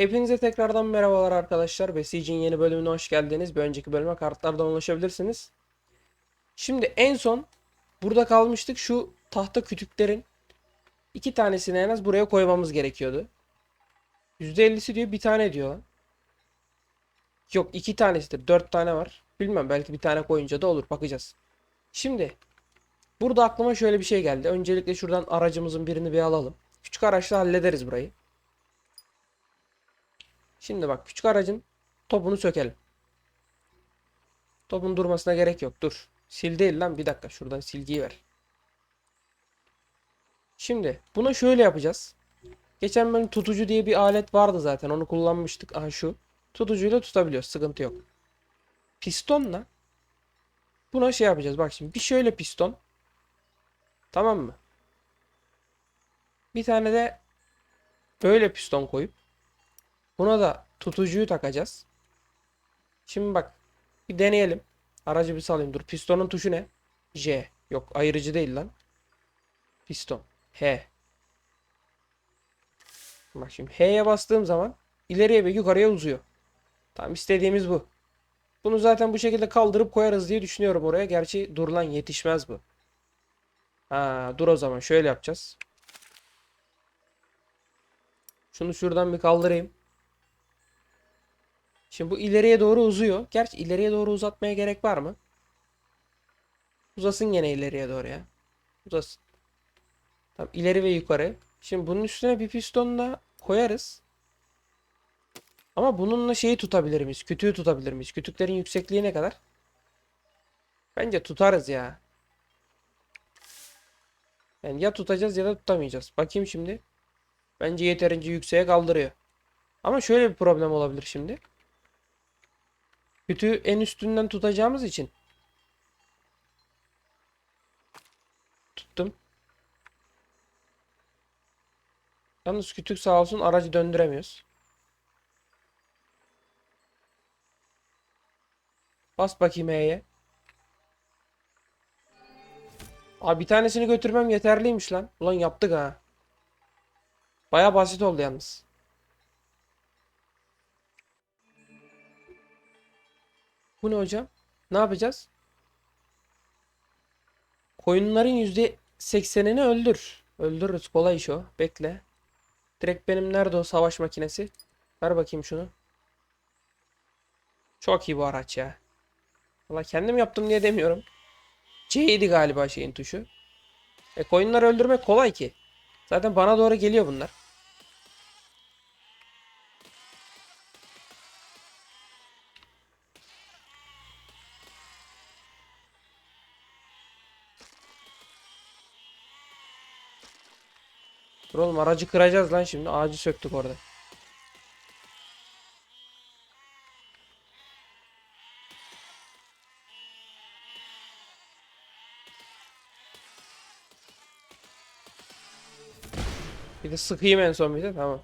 Hepinize tekrardan merhabalar arkadaşlar. Besic'in yeni bölümüne hoş geldiniz. Bir önceki bölüme kartlardan ulaşabilirsiniz. Şimdi en son burada kalmıştık. Şu tahta kütüklerin iki tanesini en az buraya koymamız gerekiyordu. %50'si diyor bir tane diyor. Yok iki tanesidir. Dört tane var. Bilmem belki bir tane koyunca da olur. Bakacağız. Şimdi burada aklıma şöyle bir şey geldi. Öncelikle şuradan aracımızın birini bir alalım. Küçük araçla hallederiz burayı. Şimdi bak küçük aracın topunu sökelim. Topun durmasına gerek yok. Dur. Sil değil lan bir dakika. Şuradan silgiyi ver. Şimdi buna şöyle yapacağız. Geçen benim tutucu diye bir alet vardı zaten. Onu kullanmıştık. Aha şu. Tutucuyla tutabiliyoruz. Sıkıntı yok. Pistonla buna şey yapacağız. Bak şimdi bir şöyle piston. Tamam mı? Bir tane de böyle piston koyup Buna da tutucuyu takacağız. Şimdi bak. Bir deneyelim. Aracı bir salayım. Dur. Pistonun tuşu ne? J. Yok ayırıcı değil lan. Piston. H. Bak şimdi H'ye bastığım zaman ileriye ve yukarıya uzuyor. Tamam istediğimiz bu. Bunu zaten bu şekilde kaldırıp koyarız diye düşünüyorum oraya. Gerçi dur lan yetişmez bu. Ha, dur o zaman şöyle yapacağız. Şunu şuradan bir kaldırayım. Şimdi bu ileriye doğru uzuyor. Gerçi ileriye doğru uzatmaya gerek var mı? Uzasın gene ileriye doğru ya. Uzasın. Tamam ileri ve yukarı. Şimdi bunun üstüne bir piston da koyarız. Ama bununla şeyi tutabilir miyiz? Kütüğü tutabilir miyiz? Kütüklerin yüksekliği ne kadar? Bence tutarız ya. Yani ya tutacağız ya da tutamayacağız. Bakayım şimdi. Bence yeterince yükseğe kaldırıyor. Ama şöyle bir problem olabilir şimdi. Kütüğü en üstünden tutacağımız için. Tuttum. Yalnız kütük sağ olsun aracı döndüremiyoruz. Bas bakayım E'ye. Abi bir tanesini götürmem yeterliymiş lan. Ulan yaptık ha. Baya basit oldu yalnız. Bu ne hocam? Ne yapacağız? Koyunların yüzde seksenini öldür. Öldürürüz. Kolay iş o. Bekle. Direkt benim nerede o savaş makinesi? Ver bakayım şunu. Çok iyi bu araç ya. Valla kendim yaptım diye demiyorum. C'ydi galiba şeyin tuşu. E koyunları öldürmek kolay ki. Zaten bana doğru geliyor bunlar. Dur oğlum aracı kıracağız lan şimdi. Ağacı söktük orada. Bir de sıkayım en son bir de tamam.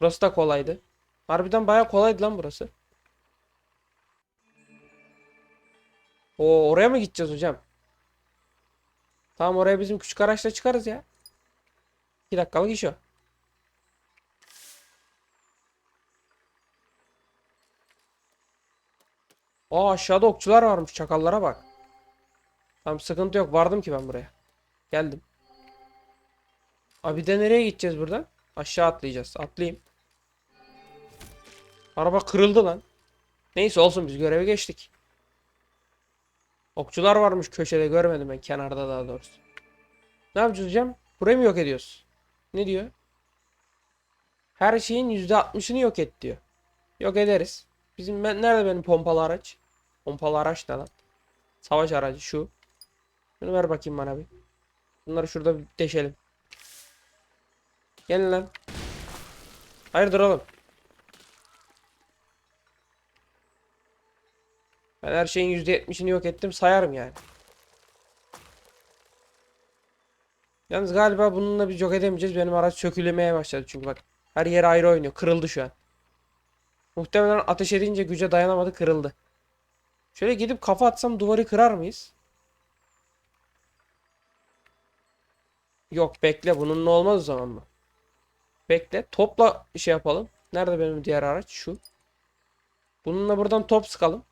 Burası da kolaydı. Harbiden bayağı kolaydı lan burası. O oraya mı gideceğiz hocam? Tamam oraya bizim küçük araçla çıkarız ya. 2 dakikalık iş o. Aa aşağıda okçular varmış. Çakallara bak. Tamam sıkıntı yok. Vardım ki ben buraya. Geldim. Abi de nereye gideceğiz buradan? Aşağı atlayacağız. Atlayayım. Araba kırıldı lan. Neyse olsun biz göreve geçtik. Okçular varmış köşede görmedim ben kenarda daha doğrusu. Ne yapacağız hocam? Burayı mı yok ediyoruz? Ne diyor? Her şeyin %60'ını yok et diyor. Yok ederiz. Bizim ben, nerede benim pompalı araç? Pompalı araç ne lan? Savaş aracı şu. Şunu ver bakayım bana bir. Bunları şurada bir deşelim. Gelin lan. Hayırdır oğlum? Ben her şeyin %70'ini yok ettim sayarım yani. Yalnız galiba bununla bir yok edemeyeceğiz. Benim araç sökülemeye başladı çünkü bak. Her yer ayrı oynuyor. Kırıldı şu an. Muhtemelen ateş edince güce dayanamadı kırıldı. Şöyle gidip kafa atsam duvarı kırar mıyız? Yok bekle bununla olmaz o zaman mı? Bekle. Topla şey yapalım. Nerede benim diğer araç? Şu. Bununla buradan top sıkalım.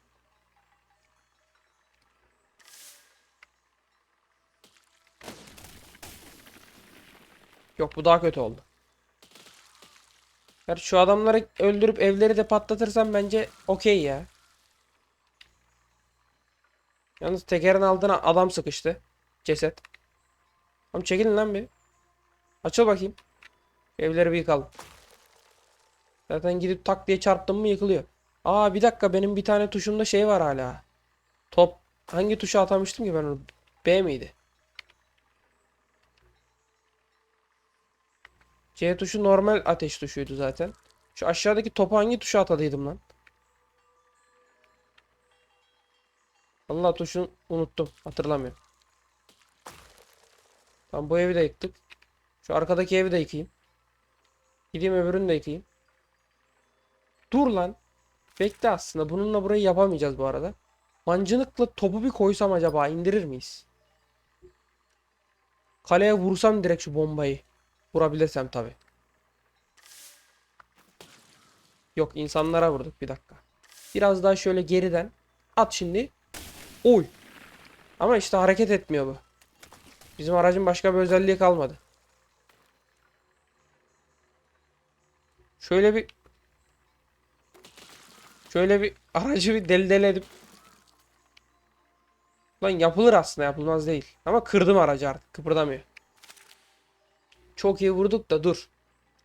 Yok bu daha kötü oldu. Yani şu adamları öldürüp evleri de patlatırsam bence okey ya. Yalnız tekerin altına adam sıkıştı. Ceset. Tamam çekilin lan bir. Açıl bakayım. Evleri bir yıkalım. Zaten gidip tak diye çarptım mı yıkılıyor. Aa bir dakika benim bir tane tuşumda şey var hala. Top. Hangi tuşa atamıştım ki ben onu? B miydi? C tuşu normal ateş tuşuydu zaten. Şu aşağıdaki topu hangi tuşa atadıydım lan? Allah tuşunu unuttum. Hatırlamıyorum. Tamam bu evi de yıktık. Şu arkadaki evi de yıkayayım. Gideyim öbürünü de yıkayayım. Dur lan. Bekle aslında. Bununla burayı yapamayacağız bu arada. Mancınıkla topu bir koysam acaba indirir miyiz? Kaleye vursam direkt şu bombayı. Vurabilirsem tabi. Yok insanlara vurduk bir dakika. Biraz daha şöyle geriden. At şimdi. Oy. Ama işte hareket etmiyor bu. Bizim aracın başka bir özelliği kalmadı. Şöyle bir Şöyle bir aracı bir deli deli edip Lan yapılır aslında yapılmaz değil. Ama kırdım aracı artık kıpırdamıyor. Çok iyi vurduk da dur.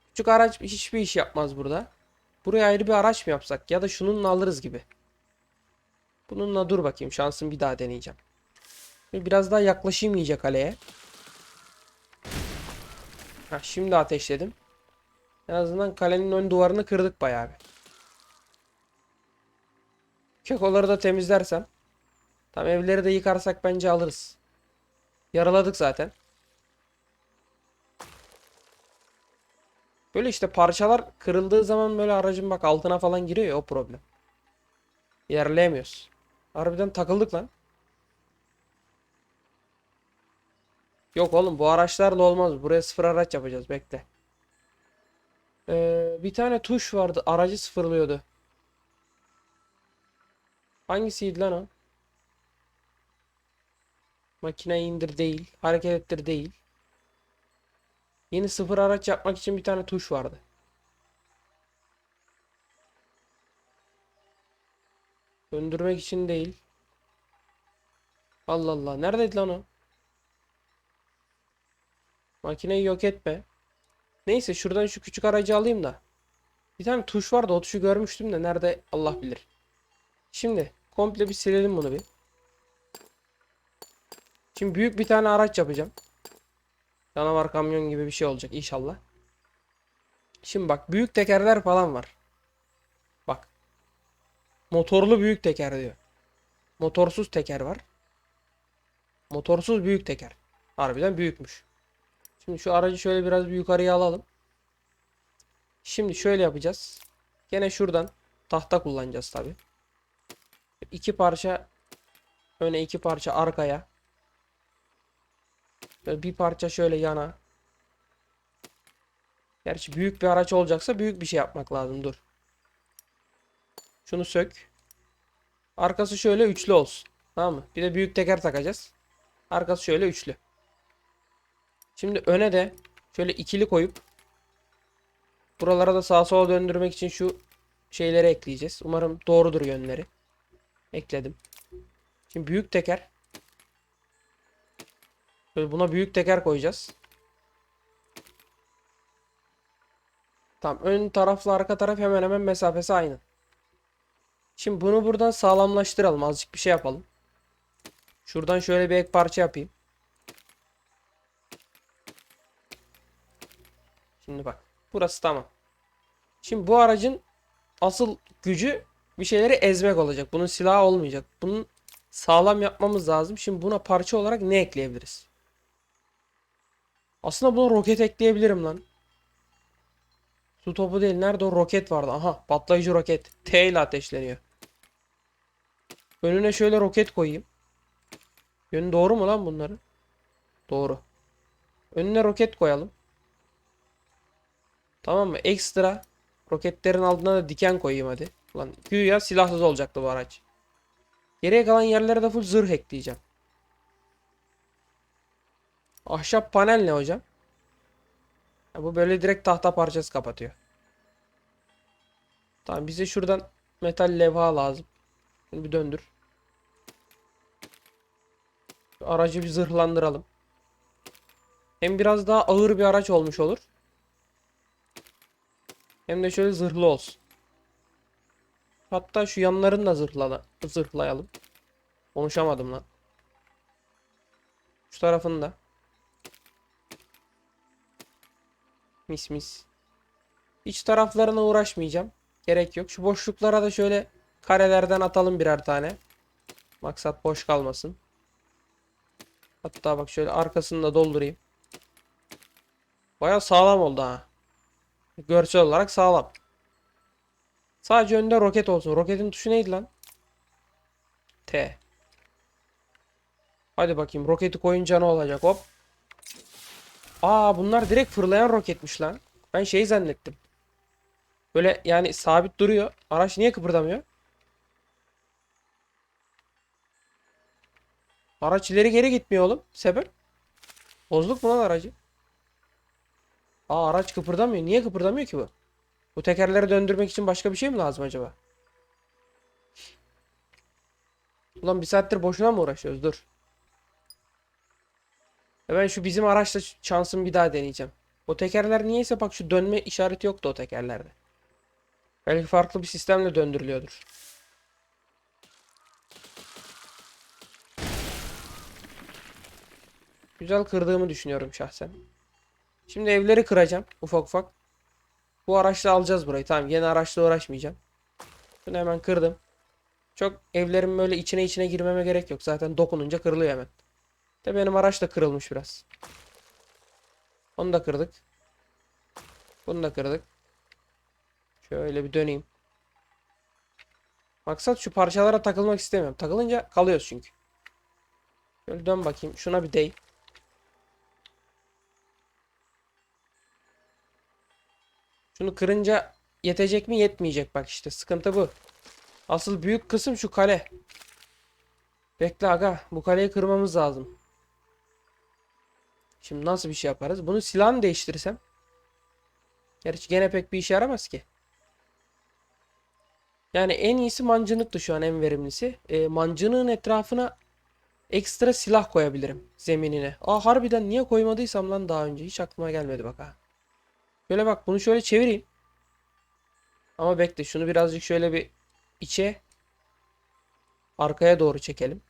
Küçük araç hiçbir iş yapmaz burada. Buraya ayrı bir araç mı yapsak? Ya da şununla alırız gibi. Bununla dur bakayım. Şansım bir daha deneyeceğim. Biraz daha yaklaşayım iyice kaleye. Ha, şimdi ateşledim. En azından kalenin ön duvarını kırdık bayağı bir. Kekoları da temizlersem. Tam evleri de yıkarsak bence alırız. Yaraladık zaten. Böyle işte parçalar kırıldığı zaman böyle aracın bak altına falan giriyor ya o problem. Yerleyemiyoruz. Harbiden takıldık lan. Yok oğlum bu araçlarla olmaz. Buraya sıfır araç yapacağız. Bekle. Ee, bir tane tuş vardı. Aracı sıfırlıyordu. Hangisiydi lan o? Makine indir değil. Hareket ettir değil. Yeni sıfır araç yapmak için bir tane tuş vardı. Döndürmek için değil. Allah Allah. Neredeydi lan o? Makineyi yok etme. Neyse şuradan şu küçük aracı alayım da. Bir tane tuş vardı o tuşu görmüştüm de nerede Allah bilir. Şimdi komple bir silelim bunu bir. Şimdi büyük bir tane araç yapacağım. Canavar kamyon gibi bir şey olacak inşallah. Şimdi bak büyük tekerler falan var. Bak. Motorlu büyük teker diyor. Motorsuz teker var. Motorsuz büyük teker. Harbiden büyükmüş. Şimdi şu aracı şöyle biraz bir yukarıya alalım. Şimdi şöyle yapacağız. Gene şuradan tahta kullanacağız tabi. İki parça öne iki parça arkaya. Böyle bir parça şöyle yana. Gerçi büyük bir araç olacaksa büyük bir şey yapmak lazım. Dur. Şunu sök. Arkası şöyle üçlü olsun. Tamam mı? Bir de büyük teker takacağız. Arkası şöyle üçlü. Şimdi öne de şöyle ikili koyup buralara da sağa sola döndürmek için şu şeyleri ekleyeceğiz. Umarım doğrudur yönleri. Ekledim. Şimdi büyük teker. Böyle buna büyük teker koyacağız. Tamam. Ön tarafla arka taraf hemen hemen mesafesi aynı. Şimdi bunu buradan sağlamlaştıralım. Azıcık bir şey yapalım. Şuradan şöyle bir ek parça yapayım. Şimdi bak. Burası tamam. Şimdi bu aracın asıl gücü bir şeyleri ezmek olacak. Bunun silahı olmayacak. Bunun sağlam yapmamız lazım. Şimdi buna parça olarak ne ekleyebiliriz? Aslında buna roket ekleyebilirim lan. Su topu değil. Nerede o roket vardı? Aha patlayıcı roket. T ile ateşleniyor. Önüne şöyle roket koyayım. Yönü doğru mu lan bunların? Doğru. Önüne roket koyalım. Tamam mı? Ekstra roketlerin altına da diken koyayım hadi. Ulan güya silahsız olacaktı bu araç. Geriye kalan yerlere de full zırh ekleyeceğim. Ahşap panel ne hocam? Ha, bu böyle direkt tahta parçası kapatıyor. Tamam bize şuradan metal levha lazım. Bunu bir döndür. Şu aracı bir zırhlandıralım. Hem biraz daha ağır bir araç olmuş olur. Hem de şöyle zırhlı olsun. Hatta şu yanlarını da zırhlala, zırhlayalım. Konuşamadım lan. Şu tarafını da. Mis mis. İç taraflarına uğraşmayacağım. Gerek yok. Şu boşluklara da şöyle karelerden atalım birer tane. Maksat boş kalmasın. Hatta bak şöyle arkasını da doldurayım. Baya sağlam oldu ha. Görsel olarak sağlam. Sadece önde roket olsun. Roketin tuşu neydi lan? T. Hadi bakayım roketi koyunca ne olacak hop. Aa bunlar direkt fırlayan roketmiş lan. Ben şey zannettim. Böyle yani sabit duruyor. Araç niye kıpırdamıyor? Araç ileri geri gitmiyor oğlum. Sebep? Bozduk mu lan aracı? Aa araç kıpırdamıyor. Niye kıpırdamıyor ki bu? Bu tekerleri döndürmek için başka bir şey mi lazım acaba? Ulan bir saattir boşuna mı uğraşıyoruz? Dur. E Ben şu bizim araçla şansımı bir daha deneyeceğim. O tekerler niyeyse bak şu dönme işareti yoktu o tekerlerde. Belki farklı bir sistemle döndürülüyordur. Güzel kırdığımı düşünüyorum şahsen. Şimdi evleri kıracağım ufak ufak. Bu araçla alacağız burayı. Tamam yeni araçla uğraşmayacağım. Bunu hemen kırdım. Çok evlerin böyle içine içine girmeme gerek yok. Zaten dokununca kırılıyor hemen. De benim araç da kırılmış biraz. Onu da kırdık. Bunu da kırdık. Şöyle bir döneyim. Maksat şu parçalara takılmak istemiyorum. Takılınca kalıyoruz çünkü. Şöyle dön bakayım. Şuna bir değ. Şunu kırınca yetecek mi yetmeyecek bak işte sıkıntı bu. Asıl büyük kısım şu kale. Bekle aga bu kaleyi kırmamız lazım. Şimdi nasıl bir şey yaparız? Bunu silahını değiştirirsem. Gerçi gene pek bir işe yaramaz ki. Yani en iyisi mancınıktı şu an en verimlisi. E, mancınığın etrafına ekstra silah koyabilirim zeminine. Aa harbiden niye koymadıysam lan daha önce hiç aklıma gelmedi bak ha. Şöyle bak bunu şöyle çevireyim. Ama bekle şunu birazcık şöyle bir içe arkaya doğru çekelim.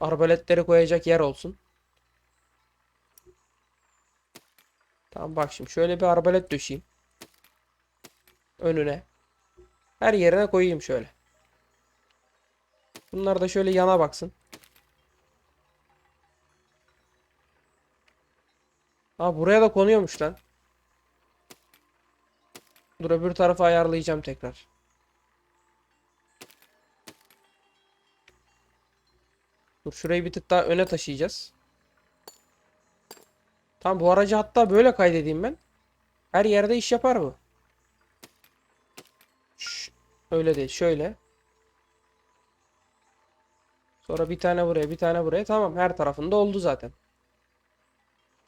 Arbaletleri koyacak yer olsun. Tamam bak şimdi şöyle bir arbalet döşeyim. Önüne. Her yerine koyayım şöyle. Bunlar da şöyle yana baksın. Aa buraya da konuyormuş lan. Dur öbür tarafa ayarlayacağım tekrar. Dur şurayı bir tık daha öne taşıyacağız. Tamam bu aracı hatta böyle kaydedeyim ben. Her yerde iş yapar bu. Şş, öyle değil şöyle. Sonra bir tane buraya bir tane buraya. Tamam her tarafında oldu zaten.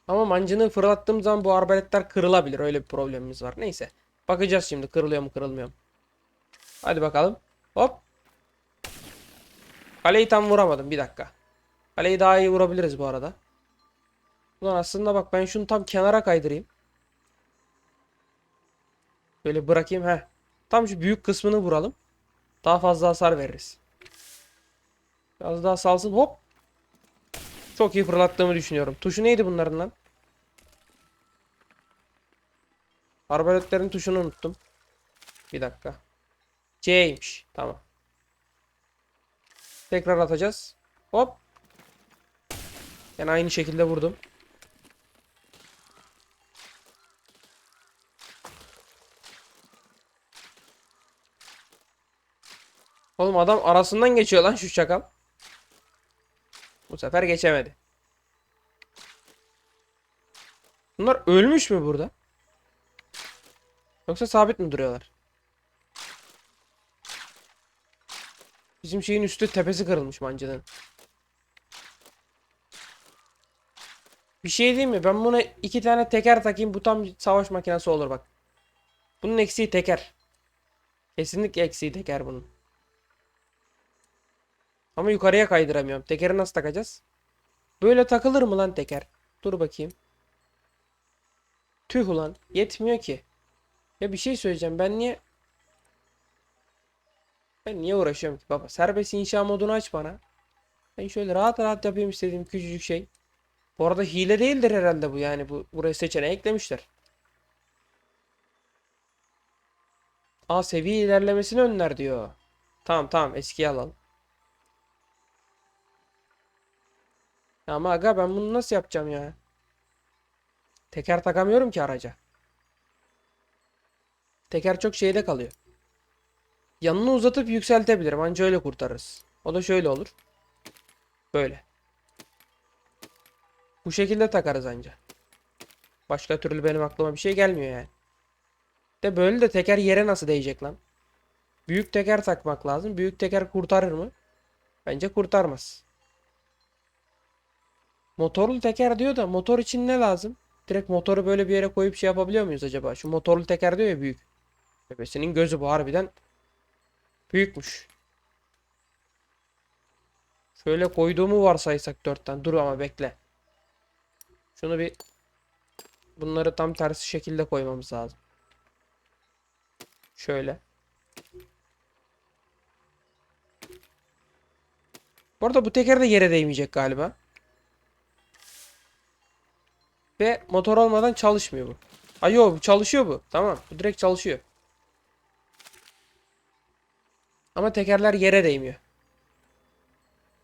Ama mancını fırlattığım zaman bu arbaletler kırılabilir. Öyle bir problemimiz var. Neyse. Bakacağız şimdi kırılıyor mu kırılmıyor mu. Hadi bakalım. Hop. Kaleyi tam vuramadım. Bir dakika. Kaleyi daha iyi vurabiliriz bu arada. Ulan aslında bak ben şunu tam kenara kaydırayım. Böyle bırakayım. Heh. Tam şu büyük kısmını vuralım. Daha fazla hasar veririz. Biraz daha salsın. Hop. Çok iyi fırlattığımı düşünüyorum. Tuşu neydi bunların lan? Arbaletlerin tuşunu unuttum. Bir dakika. C'ymiş. Tamam. Tekrar atacağız. Hop. Yani aynı şekilde vurdum. Oğlum adam arasından geçiyor lan şu çakal. Bu sefer geçemedi. Bunlar ölmüş mü burada? Yoksa sabit mi duruyorlar? Bizim şeyin üstü tepesi kırılmış mancının. Bir şey diyeyim mi? Ben buna iki tane teker takayım. Bu tam savaş makinesi olur bak. Bunun eksiği teker. Kesinlikle eksiği teker bunun. Ama yukarıya kaydıramıyorum. Tekeri nasıl takacağız? Böyle takılır mı lan teker? Dur bakayım. Tüh ulan. Yetmiyor ki. Ya bir şey söyleyeceğim. Ben niye... Ben niye uğraşıyorum ki baba? Serbest inşa modunu aç bana. Ben şöyle rahat rahat yapayım istediğim küçücük şey. Bu arada hile değildir herhalde bu yani. Bu buraya seçeneği eklemişler. Aa seviye ilerlemesini önler diyor. Tamam tamam eskiye alalım. Ama aga ben bunu nasıl yapacağım ya? Teker takamıyorum ki araca. Teker çok şeyde kalıyor. Yanını uzatıp yükseltebilirim. Anca öyle kurtarırız. O da şöyle olur. Böyle. Bu şekilde takarız anca. Başka türlü benim aklıma bir şey gelmiyor yani. De böyle de teker yere nasıl değecek lan? Büyük teker takmak lazım. Büyük teker kurtarır mı? Bence kurtarmaz. Motorlu teker diyor da motor için ne lazım? Direkt motoru böyle bir yere koyup şey yapabiliyor muyuz acaba? Şu motorlu teker diyor ya büyük. Bebesinin gözü bu harbiden büyükmüş. Şöyle koyduğumu varsaysak dörtten. Dur ama bekle. Şunu bir bunları tam tersi şekilde koymamız lazım. Şöyle. Bu arada bu teker de yere değmeyecek galiba. Ve motor olmadan çalışmıyor bu. Ay yo bu çalışıyor bu. Tamam. Bu direkt çalışıyor. Ama tekerler yere değmiyor.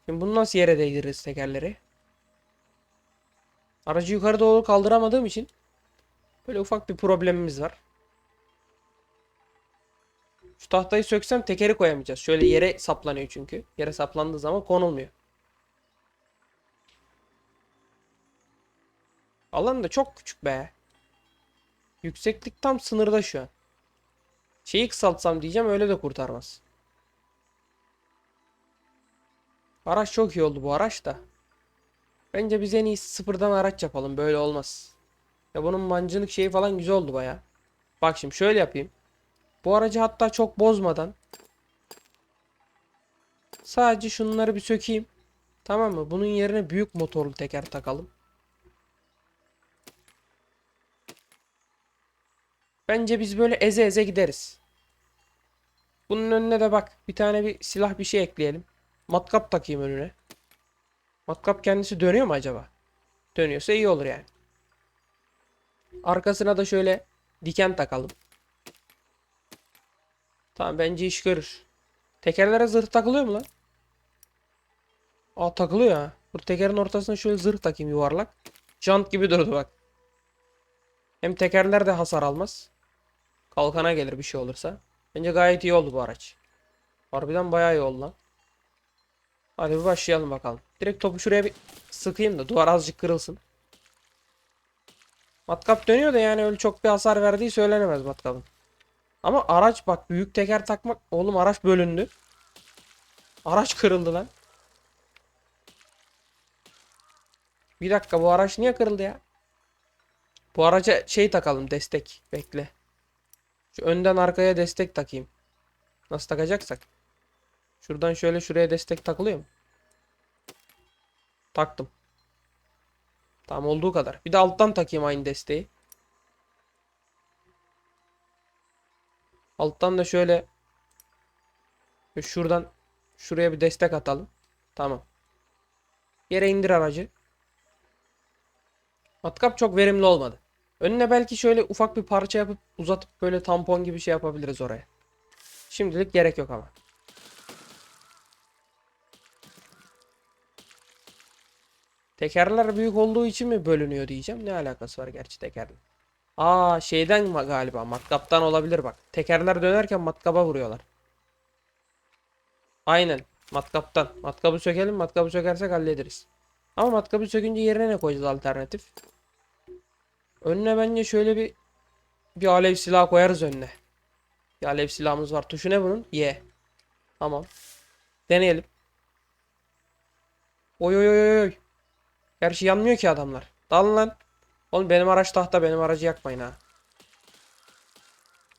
Şimdi bunu nasıl yere değdiririz tekerleri? Aracı yukarı doğru kaldıramadığım için böyle ufak bir problemimiz var. Şu tahtayı söksem tekeri koyamayacağız. Şöyle yere saplanıyor çünkü. Yere saplandığı zaman konulmuyor. Alan da çok küçük be. Yükseklik tam sınırda şu an. Şeyi kısaltsam diyeceğim öyle de kurtarmaz. Araç çok iyi oldu bu araç da. Bence biz en iyisi sıfırdan araç yapalım. Böyle olmaz. Ya bunun mancınık şeyi falan güzel oldu baya. Bak şimdi şöyle yapayım. Bu aracı hatta çok bozmadan. Sadece şunları bir sökeyim. Tamam mı? Bunun yerine büyük motorlu teker takalım. Bence biz böyle eze eze gideriz. Bunun önüne de bak bir tane bir silah bir şey ekleyelim. Matkap takayım önüne. Matkap kendisi dönüyor mu acaba? Dönüyorsa iyi olur yani. Arkasına da şöyle diken takalım. Tamam bence iş görür. Tekerlere zırh takılıyor mu lan? Aa takılıyor ha. Dur tekerin ortasına şöyle zırh takayım yuvarlak. Jant gibi durdu bak. Hem tekerler de hasar almaz. Kalkana gelir bir şey olursa. Bence gayet iyi oldu bu araç. Harbiden bayağı iyi oldu lan. Hadi bir başlayalım bakalım. Direkt topu şuraya bir sıkayım da duvar azıcık kırılsın. Matkap dönüyor da yani öyle çok bir hasar verdiği söylenemez matkapın. Ama araç bak büyük teker takmak. Oğlum araç bölündü. Araç kırıldı lan. Bir dakika bu araç niye kırıldı ya? Bu araca şey takalım destek. Bekle. Şu önden arkaya destek takayım. Nasıl takacaksak. Şuradan şöyle şuraya destek takılıyor mu? Taktım. Tamam olduğu kadar. Bir de alttan takayım aynı desteği. Alttan da şöyle şuradan şuraya bir destek atalım. Tamam. Yere indir aracı. Matkap çok verimli olmadı. Önüne belki şöyle ufak bir parça yapıp uzatıp böyle tampon gibi şey yapabiliriz oraya. Şimdilik gerek yok ama. Tekerler büyük olduğu için mi bölünüyor diyeceğim. Ne alakası var gerçi tekerle. Aa şeyden galiba matkaptan olabilir bak. Tekerler dönerken matkaba vuruyorlar. Aynen matkaptan. Matkabı sökelim matkabı sökersek hallederiz. Ama matkabı sökünce yerine ne koyacağız alternatif? Önüne bence şöyle bir bir alev silahı koyarız önüne. Bir alev silahımız var. Tuşu ne bunun? Y. Tamam. Deneyelim. Oy oy oy oy. Gerçi yanmıyor ki adamlar. Dalın lan. Oğlum benim araç tahta benim aracı yakmayın ha.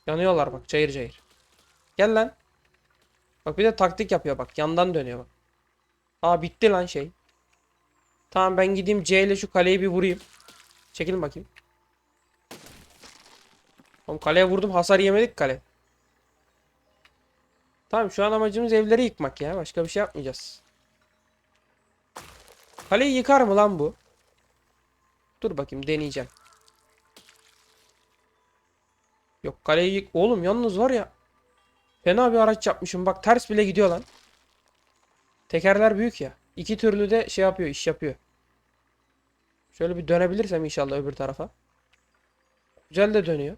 Yanıyorlar bak cayır cayır. Gel lan. Bak bir de taktik yapıyor bak. Yandan dönüyor bak. Aa bitti lan şey. Tamam ben gideyim C ile şu kaleyi bir vurayım. Çekilin bakayım. Oğlum kaleye vurdum hasar yemedik kale. Tamam şu an amacımız evleri yıkmak ya. Başka bir şey yapmayacağız. Kaleyi yıkar mı lan bu? Dur bakayım deneyeceğim. Yok kaleyi yık... Oğlum yalnız var ya. Fena bir araç yapmışım. Bak ters bile gidiyor lan. Tekerler büyük ya. İki türlü de şey yapıyor, iş yapıyor. Şöyle bir dönebilirsem inşallah öbür tarafa. Güzel de dönüyor.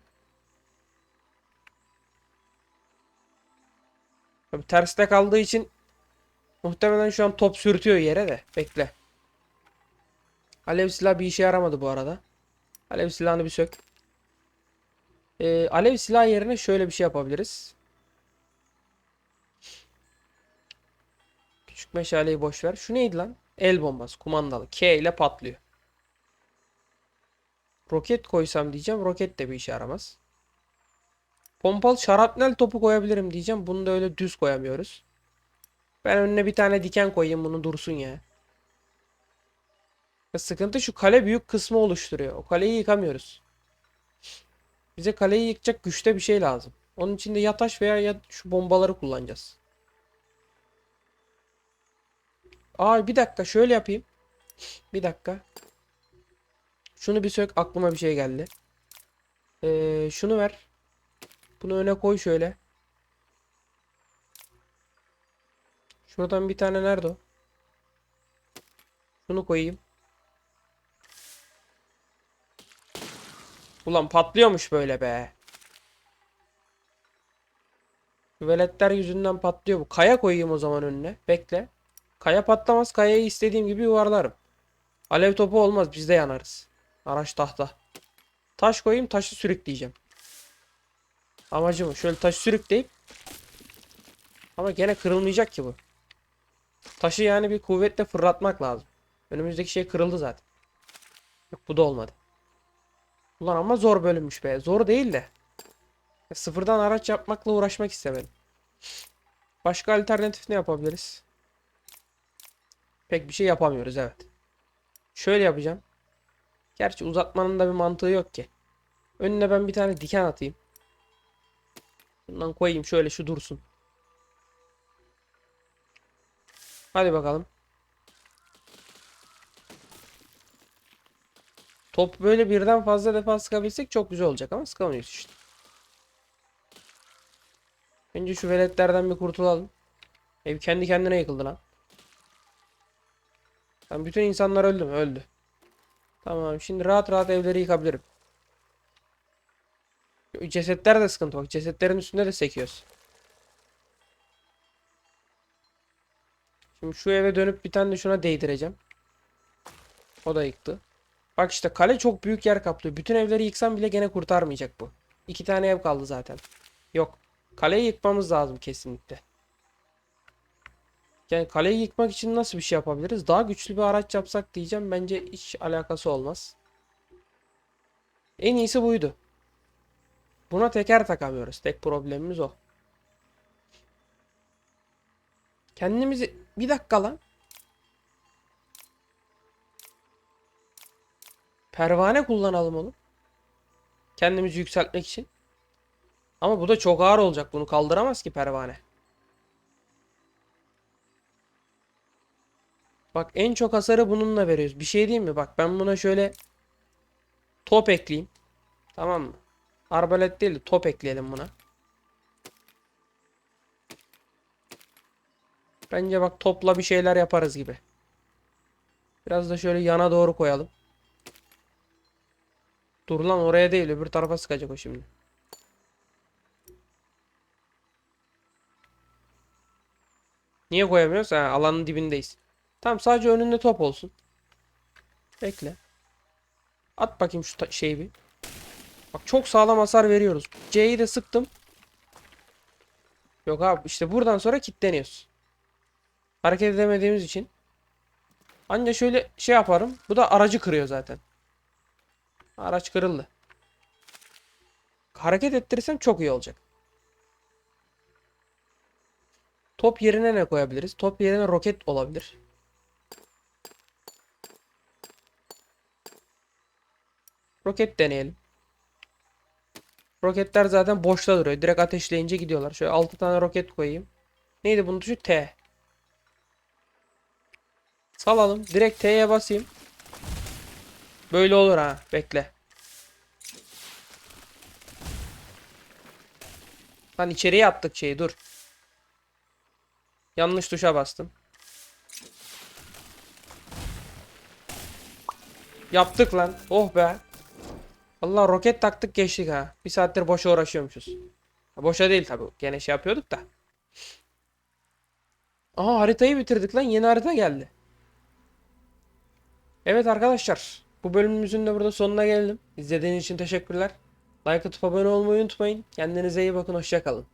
Terste kaldığı için muhtemelen şu an top sürtüyor yere de. Bekle. Alev silah bir işe yaramadı bu arada. Alev silahını bir sök. Ee, alev silah yerine şöyle bir şey yapabiliriz. Küçük meşaleyi boş ver. Şu neydi lan? El bombası. Kumandalı. K ile patlıyor. Roket koysam diyeceğim. Roket de bir işe yaramaz. Pompalı şarapnel topu koyabilirim diyeceğim. Bunu da öyle düz koyamıyoruz. Ben önüne bir tane diken koyayım bunu dursun ya. Ya sıkıntı şu kale büyük kısmı oluşturuyor. O kaleyi yıkamıyoruz. Bize kaleyi yıkacak güçte bir şey lazım. Onun için de ya taş veya ya şu bombaları kullanacağız. Aa bir dakika şöyle yapayım. Bir dakika. Şunu bir sök aklıma bir şey geldi. Ee, şunu ver. Bunu öne koy şöyle. Şuradan bir tane nerede o? Şunu koyayım. Ulan patlıyormuş böyle be. Veletler yüzünden patlıyor bu. Kaya koyayım o zaman önüne. Bekle. Kaya patlamaz. Kayayı istediğim gibi yuvarlarım. Alev topu olmaz. Biz de yanarız. Araç tahta. Taş koyayım. Taşı sürükleyeceğim. Amacım. Şöyle taşı sürükleyip ama gene kırılmayacak ki bu. Taşı yani bir kuvvetle fırlatmak lazım. Önümüzdeki şey kırıldı zaten. Yok bu da olmadı. Ulan ama zor bölünmüş be. Zor değil de. Ya Sıfırdan araç yapmakla uğraşmak istemedim. Başka alternatif ne yapabiliriz? Pek bir şey yapamıyoruz evet. Şöyle yapacağım. Gerçi uzatmanın da bir mantığı yok ki. Önüne ben bir tane diken atayım. Bundan koyayım şöyle şu dursun. Hadi bakalım. Top böyle birden fazla defa sıkabilsek çok güzel olacak ama sıkamıyoruz işte. Önce şu veletlerden bir kurtulalım. Ev kendi kendine yıkıldı lan. Tamam, bütün insanlar öldü mü? Öldü. Tamam şimdi rahat rahat evleri yıkabilirim. Cesetler de sıkıntı bak. Cesetlerin üstünde de sekiyoruz. Şimdi şu eve dönüp bir tane de şuna değdireceğim. O da yıktı. Bak işte kale çok büyük yer kaplıyor. Bütün evleri yıksam bile gene kurtarmayacak bu. İki tane ev kaldı zaten. Yok. Kaleyi yıkmamız lazım kesinlikle. Yani kaleyi yıkmak için nasıl bir şey yapabiliriz? Daha güçlü bir araç yapsak diyeceğim. Bence hiç alakası olmaz. En iyisi buydu. Buna teker takamıyoruz. Tek problemimiz o. Kendimizi... Bir dakika lan. Pervane kullanalım oğlum. Kendimizi yükseltmek için. Ama bu da çok ağır olacak. Bunu kaldıramaz ki pervane. Bak en çok hasarı bununla veriyoruz. Bir şey diyeyim mi? Bak ben buna şöyle top ekleyeyim. Tamam mı? Arbalet değil de top ekleyelim buna. Bence bak topla bir şeyler yaparız gibi. Biraz da şöyle yana doğru koyalım. Dur lan oraya değil öbür tarafa sıkacak o şimdi. Niye koyamıyoruz? Ha, alanın dibindeyiz. Tamam sadece önünde top olsun. Bekle. At bakayım şu şeyi bir. Bak çok sağlam hasar veriyoruz. C'yi de sıktım. Yok abi işte buradan sonra kilitleniyoruz. Hareket edemediğimiz için. Anca şöyle şey yaparım. Bu da aracı kırıyor zaten. Araç kırıldı. Hareket ettirirsem çok iyi olacak. Top yerine ne koyabiliriz? Top yerine roket olabilir. Roket deneyelim. Roketler zaten boşta duruyor. Direkt ateşleyince gidiyorlar. Şöyle 6 tane roket koyayım. Neydi bunun tuşu? T. Salalım. Direkt T'ye basayım. Böyle olur ha. Bekle. Lan içeriye attık şeyi dur. Yanlış tuşa bastım. Yaptık lan. Oh be. Allah roket taktık geçtik ha. Bir saattir boşa uğraşıyormuşuz. Ha, boşa değil tabi. Gene şey yapıyorduk da. Aha haritayı bitirdik lan. Yeni harita geldi. Evet arkadaşlar. Bu bölümümüzün de burada sonuna geldim. İzlediğiniz için teşekkürler. Like atıp abone olmayı unutmayın. Kendinize iyi bakın. Hoşçakalın.